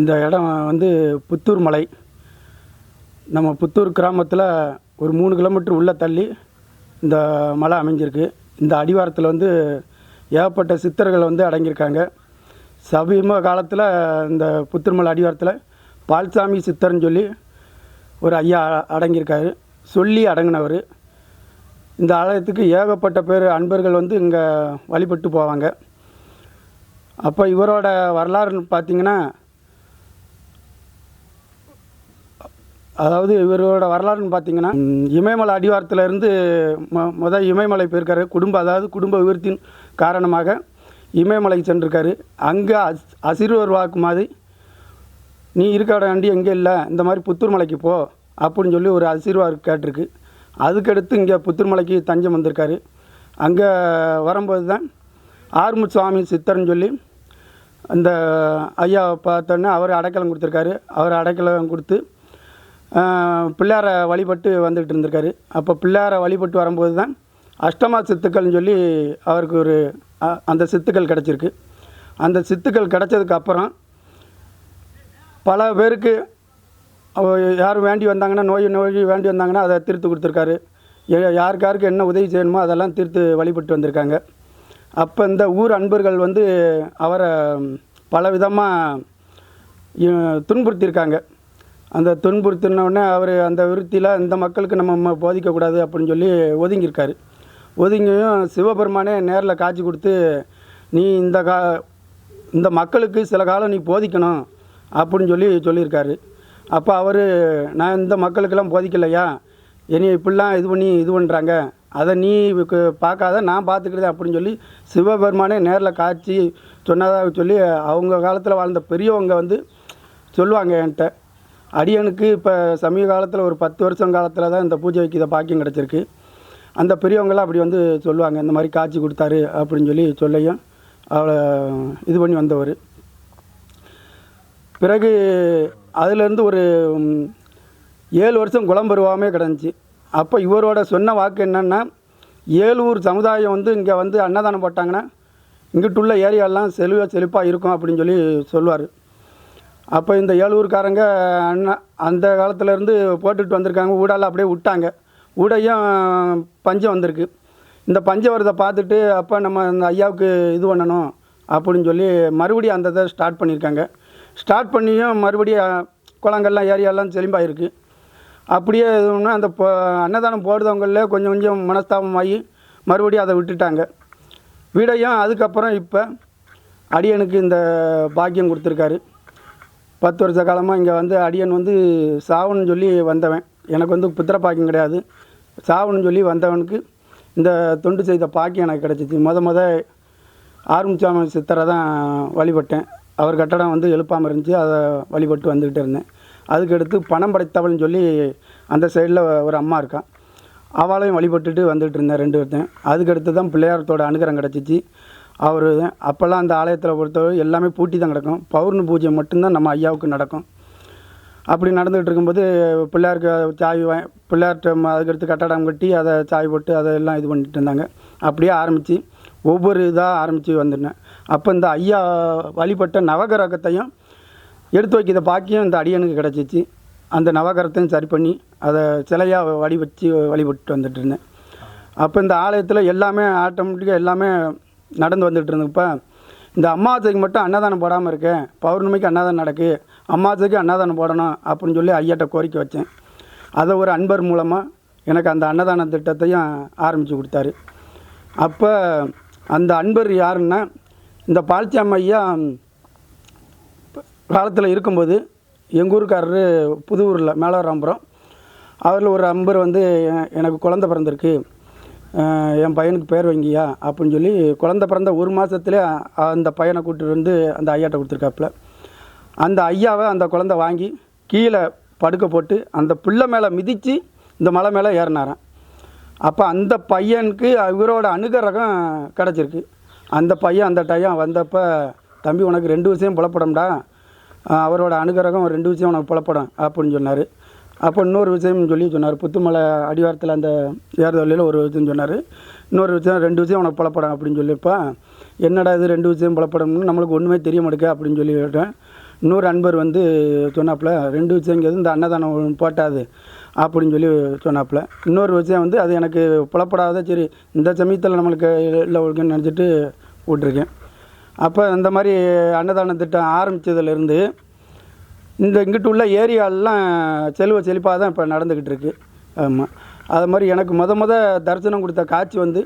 இந்த இடம் வந்து புத்தூர் மலை. நம்ம புத்தூர் கிராமத்தில் ஒரு மூணு கிலோமீட்டர் உள்ளே தள்ளி இந்த மலை அமைஞ்சிருக்கு. இந்த அடிவாரத்தில் வந்து ஏகப்பட்ட சித்தர்கள் வந்து அடங்கியிருக்காங்க. சமீப காலத்தில் இந்த புத்தூர் மலை அடிவாரத்தில் பால்சாமி சித்தர்னு சொல்லி ஒரு ஐயா அடங்கியிருக்காரு. சொல்லி அடங்கினவர். இந்த ஆலயத்துக்கு ஏகப்பட்ட பேர் அன்பர்கள் வந்து இங்கே வழிபட்டு போவாங்க. அப்போ இவரோட வரலாறுன்னு பார்த்தீங்கன்னா அதாவது இவரோட வரலாறுன்னு பார்த்தீங்கன்னா இமயமலை அடிவாரத்திலேருந்து மொ மொதல் இமயமலை போயிருக்காரு. குடும்ப அதாவது குடும்ப விருத்தின் காரணமாக இமயமலைக்கு சென்றிருக்காரு. அங்கே அஸ் அசிறுவர் வாக்கு மாதிரி நீ இருக்க வண்டி எங்கே இல்லை? இந்த மாதிரி புத்தூர் மலைக்கு போ அப்படின்னு சொல்லி ஒரு ஆசீர்வாதம் கேட்டிருக்கு. அதுக்கடுத்து இங்கே புத்தூர் மலைக்கு தஞ்சம் வந்திருக்காரு. அங்கே வரும்போது தான் ஆறுமுக சுவாமி சித்தர்னு சொல்லி அந்த ஐயா பார்த்தோன்னே அவர் அடைக்கலம் கொடுத்துருக்காரு. அவர் அடைக்கலம் கொடுத்து பிள்ளார வழிபட்டு வந்துக்கிட்டு இருந்திருக்காரு. அப்போ பிள்ளார வழிபட்டு வரும்போது தான் அஷ்டமா சித்துக்கள்னு சொல்லி அவருக்கு ஒரு அந்த சித்துக்கள் கிடச்சிருக்கு. அந்த சித்துக்கள் கிடச்சதுக்கு அப்புறம் பல பேருக்கு யார் வேண்டி வந்தாங்கன்னா நோய் நோய் வேண்டி வந்தாங்கன்னா அதை தீர்த்து கொடுத்துருக்காரு. யா- யாருக்கு யாருக்கு என்ன உதவி செய்யணுமோ அதெல்லாம் தீர்த்து வழிபட்டு வந்திருக்காங்க. அப்போ இந்த ஊர் அன்பர்கள் வந்து அவரை பல விதமாக துன்புறுத்தியிருக்காங்க. அந்த துன்புறுத்தினோடனே அவர் அந்த விருத்தியில் இந்த மக்களுக்கு நம்ம போதிக்கக்கூடாது அப்படின்னு சொல்லி ஒதுங்கியிருக்காரு. ஒதுங்கியும் சிவபெருமானே நேரில் காட்சி கொடுத்து நீ இந்த கா இந்த மக்களுக்கு சில காலம் நீ போதிக்கணும் அப்படின்னு சொல்லி சொல்லியிருக்காரு. அப்போ அவர் நான் இந்த மக்களுக்கெல்லாம் போதிக்கலையா? என்னை இப்படிலாம் இது பண்ணி இது பண்ணுறாங்க அதை நீ பார்க்காத நான் பார்த்துக்கிறதே அப்படின்னு சொல்லி சிவபெருமானே நேரில் காட்சி சொன்னதாக சொல்லி அவங்க காலத்தில் வாழ்ந்த பெரியவங்க வந்து சொல்லுவாங்க என்கிட்ட. அடியனுக்கு இப்போ சமீப காலத்தில் ஒரு பத்து வருஷம் காலத்தில் தான் இந்த பூஜை வைக்கிற பாக்கியம் கிடச்சிருக்கு. அந்த பெரியவங்களாம் அப்படி வந்து சொல்லுவாங்க இந்த மாதிரி காட்சி கொடுத்தாரு அப்படின்னு சொல்லி சொல்லையும் அவளை இது பண்ணி வந்தவர். பிறகு அதுலேருந்து ஒரு ஏழு வருஷம் குளம்பருவாமே கிடந்துச்சு. அப்போ இவரோட சொன்ன வாக்கு என்னென்னா ஏலூர் சமுதாயம் வந்து இங்கே வந்து அன்னதானம் போட்டாங்கன்னா இங்கிட்டுள்ள ஏரியாலாம் செழிவாக செழிப்பாக இருக்கும் அப்படின்னு சொல்லி சொல்லுவார். அப்போ இந்த ஏழூர்காரங்க அண்ணா அந்த காலத்துலேருந்து போட்டுட்டு வந்திருக்காங்க. ஊடால அப்படியே விட்டாங்க. ஊடையும் பஞ்சம் வந்திருக்கு. இந்த பஞ்சம் வரதை பார்த்துட்டு அப்போ நம்ம அந்த ஐயாவுக்கு இது பண்ணணும் அப்படின்னு சொல்லி மறுபடியும் அந்த இதை ஸ்டார்ட் பண்ணியிருக்காங்க. ஸ்டார்ட் பண்ணியும் மறுபடியும் குளங்கள்லாம் ஏரியாலாம் செழிம்பாக அப்படியே இது அந்த அன்னதானம் போடுறவங்கள கொஞ்சம் கொஞ்சம் மனஸ்தாபமாகி மறுபடியும் அதை விட்டுட்டாங்க. வீடையும் அதுக்கப்புறம் இப்போ அடியனுக்கு இந்த பாக்கியம் கொடுத்துருக்காரு. பத்து வருஷ காலமாக இங்கே வந்து அடியன் வந்து சாவுன்னு சொல்லி வந்தவன். எனக்கு வந்து புத்திர பாக்கியம் கிடையாது. சாவுன்னு சொல்லி வந்தவனுக்கு இந்த தொண்டு செய்த பாக்கியம் எனக்கு கிடச்சிச்சு. முத முத ஆறுமுச்சாமி சித்தரை தான் வழிபட்டேன். அவர் கட்டடம் வந்து எழுப்பாமல் இருந்துச்சு. அதை வழிபட்டு வந்துக்கிட்டு இருந்தேன். அதுக்கடுத்து பணம் படைத்தவள்னு சொல்லி அந்த சைடில் ஒரு அம்மா இருக்கான் அவளையும் வழிபட்டுட்டு வந்துகிட்டு இருந்தேன் ரெண்டு வருத்தன் அதுக்கடுத்து தான் பிள்ளையாரத்தோட அனுகிரகம் கிடச்சிச்சு. அவர் அப்போல்லாம் அந்த ஆலயத்தில் பொறுத்தவரை எல்லாமே பூட்டி தான் கிடக்கும். பௌர்ணமி பூஜை மட்டும்தான் நம்ம ஐயாவுக்கு நடக்கும். அப்படி நடந்துகிட்டு இருக்கும்போது பிள்ளையாருக்கு சாய் வா பிள்ளையார்கிட்ட அதுக்கடுத்து கட்டடம் கட்டி அதை சாய் போட்டு அதெல்லாம் இது பண்ணிட்டு இருந்தாங்க. அப்படியே ஆரம்பித்து ஒவ்வொரு இதாக ஆரம்பித்து வந்துட்டேன். அப்போ இந்த ஐயா வழிபட்ட நவகிரகத்தையும் எடுத்து வைக்கிற பாக்கியம் இந்த அடியனுக்கு கிடச்சிச்சு. அந்த நவகரத்தையும் சரி பண்ணி அதை சிலையாக வழி வச்சு வழிபட்டு வந்துட்டு இருந்தேன். அப்போ இந்த ஆலயத்தில் எல்லாமே ஆட்டோமேட்டிக்காக எல்லாமே நடந்து வந்துட்டு இருந்தப்போ இந்த அம்மாவாசைக்கு மட்டும் அன்னதானம் போடாமல் இருக்கேன் பௌர்ணமிக்கு அன்னதானம் நடக்கு அம்மாவாசைக்கு அன்னதானம் போடணும் அப்படின்னு சொல்லி ஐயாட்ட கோரிக்கை வச்சேன். அதை ஒரு அன்பர் மூலமாக எனக்கு அந்த அன்னதான திட்டத்தையும் ஆரம்பித்து கொடுத்தாரு. அப்போ அந்த அன்பர் யாருன்னா இந்த பால்சாமி ஐயா காலத்தில் இருக்கும்போது எங்கள் ஊருக்காரரு புது ஊரில் மேலவராம்புரம். அவரில் ஒரு அன்பர் வந்து எனக்கு குழந்த பிறந்திருக்கு. என் பையனுக்கு பேர் வைங்கியா அப்படின்னு சொல்லி குழந்த பிறந்த ஒரு மாதத்துலேயே அந்த பையனை கூட்டிட்டு வந்து அந்த ஐயாட்ட கொடுத்துருக்காப்புல. அந்த ஐயாவை அந்த குழந்த வாங்கி கீழே படுக்க போட்டு அந்த பிள்ளை மேலே மிதித்து இந்த மலை மேலே ஏறினாராம். அப்போ அந்த பையனுக்கு இவரோட அணுகரகம் கிடச்சிருக்கு. அந்த பையன் அந்த டைம் வந்தப்போ தம்பி உனக்கு ரெண்டு விஷயம் புலப்படம்டா. அவரோட அணுகரகம் ரெண்டு விஷயம் உனக்கு புலப்படும் அப்படின்னு சொன்னார். அப்போ இன்னொரு விஷயம் சொல்லி சொன்னார். புத்துமலை அடிவாரத்தில் அந்த ஏறுதொழியில் ஒரு விஷயம் சொன்னார். இன்னொரு விஷயம் ரெண்டு விஷயம் உனக்கு புலப்படும் அப்படின்னு சொல்லிப்பா என்னடா இது ரெண்டு விஷயம் புலப்படும்னு நம்மளுக்கு ஒன்றுமே தெரிய மாட்டேங்க அப்படின்னு சொல்லி கேட்டேன். இன்னொரு அன்பர் வந்து சொன்னாப்புல ரெண்டு விஷயங்கிறது இந்த அன்னதானம் போட்டாது அப்படின்னு சொல்லி சொன்னாப்புல. இன்னொரு விஷயம் வந்து அது எனக்கு புலப்படாத சரி இந்த சமயத்தில் நம்மளுக்கு இல்லை ஒழுங்குன்னு நினச்சிட்டு விட்ருக்கேன் அப்போ இந்த மாதிரி அன்னதான திட்டம் ஆரம்பித்ததுலேருந்து இந்த இங்கிட்டு உள்ள ஏரியாலெலாம் செல்வ செழிப்பாக தான் இப்போ நடந்துக்கிட்டு இருக்கு. ஆமாம் அது மாதிரி எனக்கு முத முத தரிசனம் கொடுத்த காட்சி வந்து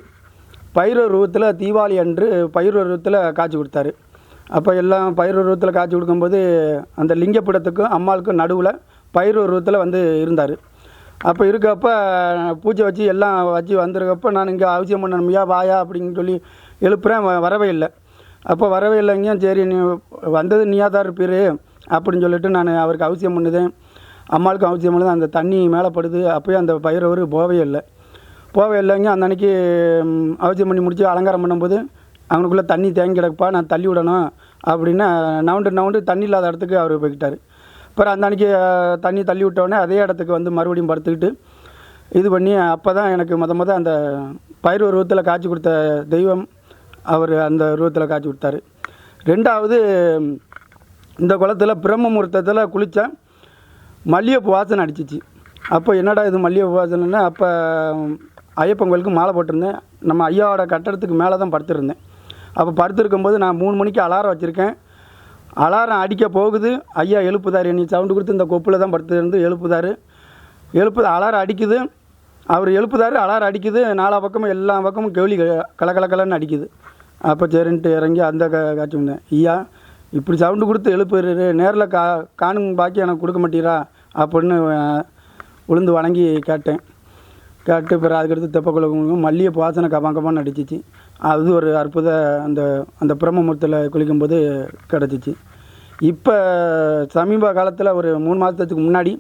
பயிர் ரூபத்தில் தீபாவளி அன்று பயிர் ரூபத்தில் காட்சி கொடுத்தாரு. அப்போ எல்லாம் பயிர் ரூபத்தில் காட்சி கொடுக்கும்போது அந்த லிங்கப்பிடத்துக்கும் அம்மாளுக்கும் நடுவில் பயிர் ரூபத்தில் வந்து இருந்தார். அப்போ இருக்கப்ப பூஜை வச்சு எல்லாம் வச்சு வந்திருக்கப்ப நான் இங்கே அவசியம் பண்ணணுமையா வாயா அப்படின்னு சொல்லி எழுப்புறேன் வ- வரவே இல்லை. அப்போ வரவே இல்லைங்க. சரி நீ வந்தது நீயா தான் இருப்பீர். அப்படின்னு சொல்லிட்டு நான் அவருக்கு அவசியம் பண்ணுதேன். அம்மாளுக்கும் அவசியம் பண்ணுது. அந்த தண்ணி மேலே படுது. அப்போயே அந்த பயிரவர் போகவே இல்லை. போவே இல்லைங்க. அந்த அன்னைக்கு அவசியம் பண்ணி முடிச்சு அலங்காரம் பண்ணும்போது அவனுக்குள்ளே தண்ணி தேங்கி கிடக்குப்பா. நான் தள்ளி விடணும். அப்படின்னு நவுண்டு நவுண்டு தண்ணி இல்லாத இடத்துக்கு அவர் போய்கிட்டார் அப்புறம் அந்த அன்னைக்கு தண்ணி தள்ளி விட்ட அதே இடத்துக்கு வந்து மறுபடியும் படுத்துக்கிட்டு இது பண்ணி அப்போ தான் எனக்கு மொத மொதல் அந்த பயிர் உருவத்தில் காட்சி கொடுத்த தெய்வம் அவர் அந்த உருவத்தில் காட்சி கொடுத்தாரு. ரெண்டாவது இந்த குளத்தில் பிரம்ம முகூர்த்தத்தில் குளித்தேன் மல்லிகைப்பூ வாசனை அடிச்சிச்சு. அப்போ என்னடா இது மல்லிகைப்பூ வாசனைன்னா அப்போ ஐயப்பன் கோயிலுக்கு மாலை போட்டிருந்தேன். நம்ம ஐயாவோட கட்டடத்துக்கு மேலே தான் படுத்திருந்தேன். அப்போ படுத்துருக்கும்போது நான் மூணு மணிக்கு அலாரம் வச்சுருக்கேன். அலாரம் அடிக்க போகுது. ஐயா எழுப்புதார் நீ சவுண்டு கொடுத்து இந்த கொப்பில் தான் படுத்திருந்து எழுப்புதார். எழுப்பு அலாரம் அடிக்குது. அவர் எழுப்புதார் அலாரம் அடிக்குது. நாலா பக்கமும் எல்லா பக்கமும் கேள்வி கலக்கலக்கலன்னு அடிக்குது. அப்போ சரின்ட்டு இறங்கி அந்த காட்சி வந்தேன். ஐயா இப்படி சவுண்டு கொடுத்து எழுப்புறாரு நேரில் கா காணும் பாக்கி எனக்கு கொடுக்க மாட்டீரா? அப்படின்னு அஹ், விழுந்து வணங்கி கேட்டேன். கேட்டு பிறகு அதுக்கடுத்து தெப்பக்குளம் மல்லிகை பாசனை கபான் கபான்னு அடிச்சிச்சு. அது ஒரு அற்புத அந்த அந்த பிரம்மமூர்த்தியில் குளிக்கும்போது கிடச்சிச்சு. இப்போ சமீப காலத்தில் ஒரு மூணு மாதத்துக்கு முன்னாடி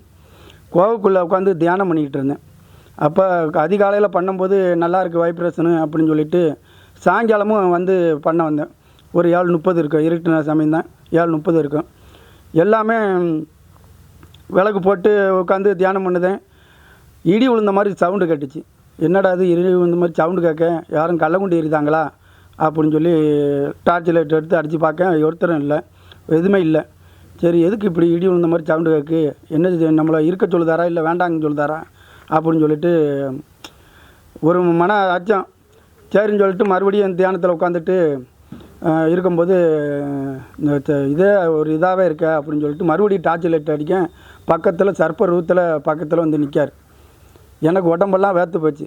கோவுக்குள்ளே உட்காந்து தியானம் பண்ணிக்கிட்டு இருந்தேன். அப்போ அதிகாலையில் பண்ணும்போது நல்லா இருக்குது வைப்ரேஷனு அப்படின்னு சொல்லிட்டு சாயங்காலமும் வந்து பண்ண வந்தேன். ஒரு ஏழு முப்பது இருக்கும் இருட்டு சமயம் தான் ஏழு முப்பது இருக்கும் எல்லாமே விளக்கு போட்டு உட்காந்து தியானம் பண்ணுதேன். இடி விழுந்த மாதிரி சவுண்டு கேட்டுச்சு. என்னடா இது இடி விழுந்த மாதிரி சவுண்டு கேட்க? யாரும் கள்ளக்குண்டி எரிதாங்களா அப்படின்னு சொல்லி டார்ச் லைட் எடுத்து அடித்து பார்க்க ஒருத்தரும் இல்லை. எதுவுமே இல்லை. சரி எதுக்கு இப்படி இடி விழுந்த மாதிரி சவுண்டு கேட்கு? என்ன நம்மளை இருக்க சொல்லுதாரா? இல்லை வேண்டாங்கன்னு சொல்லுதாரா? அப்படின்னு சொல்லிட்டு ஒரு மன அச்சம். சரின்னு சொல்லிட்டு மறுபடியும் தியானத்தில் உட்காந்துட்டு இருக்கும்போது இந்த இதே ஒரு இதாகவே இருக்க அப்படின்னு சொல்லிட்டு மறுபடியும் டார்ச் லைட் அடிக்க பக்கத்தில் சர்ப்ப ரூத்தில் பக்கத்தில் வந்து நிற்கார் எனக்கு உடம்பெல்லாம் வேர்த்து போச்சு.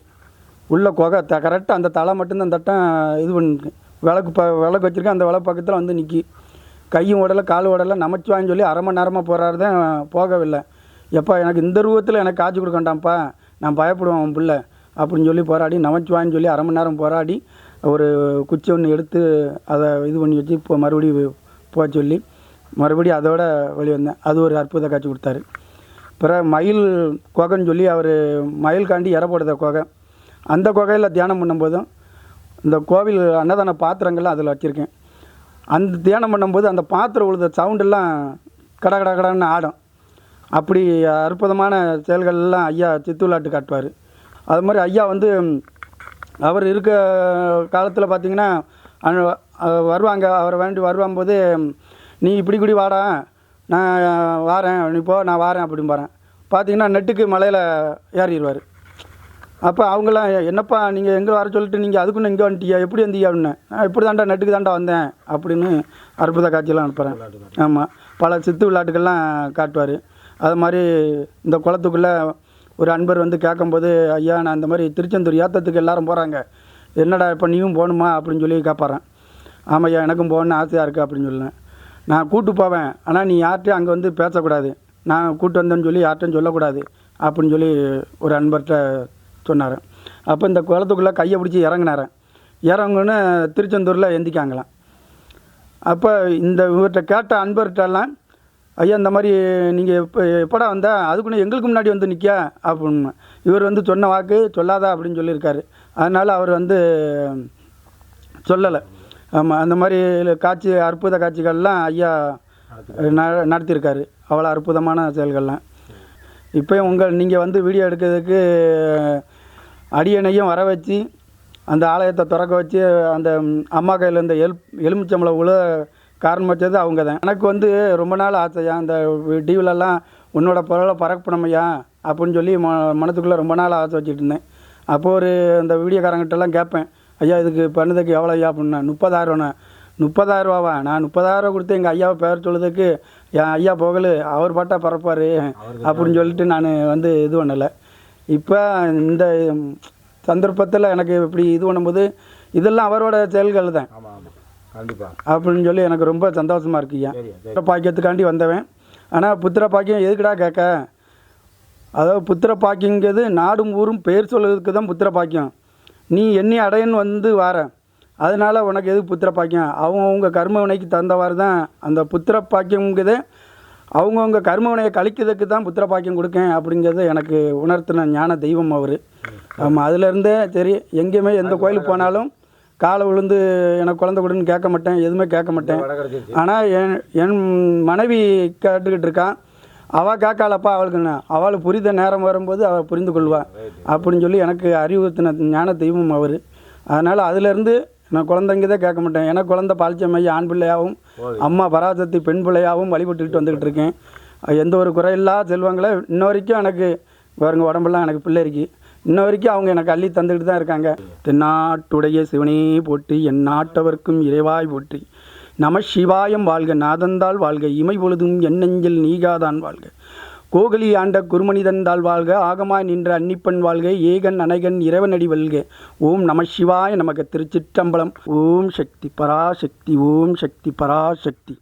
உள்ளே குகை த கரெக்டாக அந்த தலை மட்டும்தான் தட்டம் இது பண்ணு விளக்கு ப விளக்கு வச்சுருக்கேன் அந்த விளக்கு பக்கத்தில் வந்து நிற்கி கையும் உடலை கால் உடலை நமச்சுவான்னு சொல்லி அரை மணி நேரமாக போகிறாரு தான் போகவில்லை. எப்பா எனக்கு இந்த ரூபத்தில் எனக்கு காய்ச்சி கொடுக்கண்டாம்ப்பா நான் பயப்படுவேன் அவன் பிள்ளை அப்படின்னு சொல்லி போராடி நமச்சுவான்னு சொல்லி அரை மணி நேரம் போராடி ஒரு குச்சி ஒன்று எடுத்து அதை இது பண்ணி வச்சு இப்போ மறுபடியும் போக சொல்லி மறுபடியும் அதோட வெளி வந்தேன். அது ஒரு அற்புத காட்சி கொடுத்தாரு. பிறகு மயில் குகைன்னு சொல்லி அவர் மயில் காண்டி இறப்படுத குகை. அந்த குகையில் தியானம் பண்ணும்போதும் இந்த கோவில் அன்னதான பாத்திரங்கள்லாம் அதில் வச்சுருக்கேன். அந்த தியானம் பண்ணும்போது அந்த பாத்திரம் உழுத சவுண்டெல்லாம் கட கட கடன்னு ஆடும். அப்படி அற்புதமான செயல்கள்லாம் ஐயா சித்துவிளாட்டு காட்டுவார். அது மாதிரி ஐயா வந்து அவர் இருக்க காலத்தில் பார்த்தீங்கன்னா வருவாங்க. அவர் வேண்டி வரும்போது நீ இப்படி இப்படி வாடா. நான் வாரேன். நீ போ நான் வாரேன் அப்படின்னு பாறேன். பார்த்தீங்கன்னா நெட்டுக்கு மலையில் ஏறிடுவார் அப்போ அவங்களாம் என்னப்பா நீங்கள் எங்கே வர சொல்லிட்டு நீங்கள் அதுக்குன்னு இங்கே வந்துட்டியா எப்படி வந்தீங்க? அப்படின்னு. நான் இப்படி தாண்டா நெட்டுக்கு தாண்டா வந்தேன் அப்படின்னு அற்புத காட்சியெல்லாம் அனுப்புகிறேன் ஆமாம் பல சித்து விளையாட்டுகள்லாம் காட்டுவார். அது மாதிரி இந்த குளத்துக்குள்ளே ஒரு அன்பர் வந்து கேட்கும்போது ஐயா நான் இந்த மாதிரி திருச்செந்தூர் ஏத்தத்துக்கு எல்லாரும் போகிறாங்க என்னடா இப்போ நீயும் போகணுமா? அப்படின்னு சொல்லி கேட்பாரேன் ஆமாம் ஐயா எனக்கும் போகணுன்னு ஆசையாக இருக்குது அப்படின்னு சொல்லினேன் நான் கூட்டு போவேன். ஆனால் நீ யார்கிட்டையும் அங்கே வந்து பேசக்கூடாது. நான் கூட்டு வந்தேன்னு சொல்லி யார்கிட்டையும் சொல்லக்கூடாது அப்படின்னு சொல்லி ஒரு அன்பர்கிட்ட சொன்னார். அப்போ இந்த குளத்துக்குள்ளே கையை பிடிச்சி இறங்குனாரேன் இறங்குன்னு திருச்செந்தூரில் எந்திக்காங்களாம் அப்போ இந்த இவர்கிட்ட கேட்ட அன்பர்கிட்டலாம் ஐயா இந்த மாதிரி நீங்கள் எப்போ எப்படா வந்த? அதுக்குன்னு எங்களுக்கு முன்னாடி வந்து நிற்க அப்படின்னு. இவர் வந்து சொன்ன வாக்கு சொல்லாதா அப்படின்னு சொல்லியிருக்காரு. அதனால் அவர் வந்து சொல்லலை. ஆமாம் அந்த மாதிரி காட்சி அற்புத காட்சிகள்லாம் ஐயா ந- நடத்தியிருக்காரு. அவ்வளோ அற்புதமான செயல்கள்லாம். இப்போயும் உங்கள் நீங்கள் வந்து வீடியோ எடுக்கிறதுக்கு அடியணையும் வர வச்சு அந்த ஆலயத்தை திறக்க வச்சு அந்த அம்மா கையில் இந்த எல் எலுமிச்சம்பளம் உள்ள காரணம் வச்சது அவங்க தான் எனக்கு வந்து ரொம்ப நாள் ஆசையா அந்த டிவிலெல்லாம் உன்னோட பொருளை பறக்கணுமையா அப்படின்னு சொல்லி ம மனத்துக்குள்ளே ரொம்ப நாள் ஆசை வச்சுட்டு இருந்தேன். அப்போ ஒரு இந்த வீடியோக்காரங்கிட்டலாம் கேட்பேன் ஐயா இதுக்கு பண்ணதுக்கு எவ்வளோ ஐயா? அப்படின்னா முப்பதாயிரம்ண்ணா. முப்பதாயிரரூவாவா? நான் முப்பதாயிரம் கொடுத்து எங்கள் ஐயாவை பேர் சொல்லுறதுக்கு என் ஐயா போகலு அவர் பாட்டா பறப்பார் அப்படின்னு சொல்லிட்டு நான் வந்து இது பண்ணலை. இப்போ இந்த சந்தர்ப்பத்தில் எனக்கு இப்படி இது பண்ணும்போது இதெல்லாம் அவரோட செயல்கள் தான் அப்படின்னு சொல்லி எனக்கு ரொம்ப சந்தோஷமாக சரி. புத்திர பாக்கியத்துக்காண்டி வந்தவன். ஆனால் புத்திர பாக்கியம் எதுக்குடா கேட்க அதாவது புத்திர பாக்கியங்கிறது நாடும் ஊரும் பேர் சொல்லுறதுக்கு தான் புத்திர பாக்கியம். நீ எண்ணி அடையன்னு வந்து வார. அதனால உனக்கு எதுக்கு புத்திர பாக்கியம்? அவங்கவுங்க கர்மவினைக்கு தகுந்தவாறு தான் அந்த புத்திர பாக்கியங்கிறது அவங்கவுங்க கர்மவினையை கழிக்கிறதுக்கு தான் புத்திர பாக்கியம் கொடுக்கேன் அப்படிங்கிறது எனக்கு உணர்த்தின ஞான தெய்வம் அவர். ஆமாம் அதுலேருந்தே சரி எங்கேயுமே எந்த கோயிலுக்கு போனாலும் காலை விழுந்து எனக்கு குழந்தை கொடுன்னு கேட்க மாட்டேன் எதுவுமே கேட்க மாட்டேன். ஆனால் என் என் மனைவி கேட்டுக்கிட்டு இருக்கான் அவள் கேட்காளப்பா அவளுக்கு என்ன அவள் புரித நேரம் வரும்போது அவள் புரிந்து கொள்வாள் அப்படின்னு சொல்லி எனக்கு அறிவுறுத்தின ஞான தெய்வம் அவர். அதனால் அதுலேருந்து நான் குழந்தைங்க தான் கேட்க மாட்டேன். எனக்கு குழந்தை பாலிச்சம்மையை ஆண் பிள்ளையாகவும் அம்மா பராசக்தி பெண் பிள்ளையாகவும் வழிபட்டுக்கிட்டு வந்துக்கிட்டு இருக்கேன். எந்த ஒரு குறையில்லா செல்வங்களே இன்ன வரைக்கும் எனக்கு பாருங்க உடம்பெல்லாம் எனக்கு பிள்ளை இருக்கு. இன்ன வரைக்கும் அவங்க எனக்கு அள்ளி தந்துக்கிட்டு தான் இருக்காங்க. தென்னாட்டுடைய சிவனே போற்றி என் நாட்டவர்க்கும் இறைவாய் போற்றி. நம சிவாயம் வாழ்க நாதந்தால் வாழ்க இமை பொழுதும் எண்ணெஞ்சில் நீகாதான் வாழ்க. கோகலி ஆண்ட குருமனிதந்தாள் வாழ்க ஆகமாய் நின்ற அன்னிப்பன் வாழ்க ஏகன் அனைகன் இறைவனடி வல்க. ஓம் நம சிவாய நமக்கு திருச்சிற்றம்பலம். ஓம் சக்தி பராசக்தி ஓம் சக்தி பராசக்தி.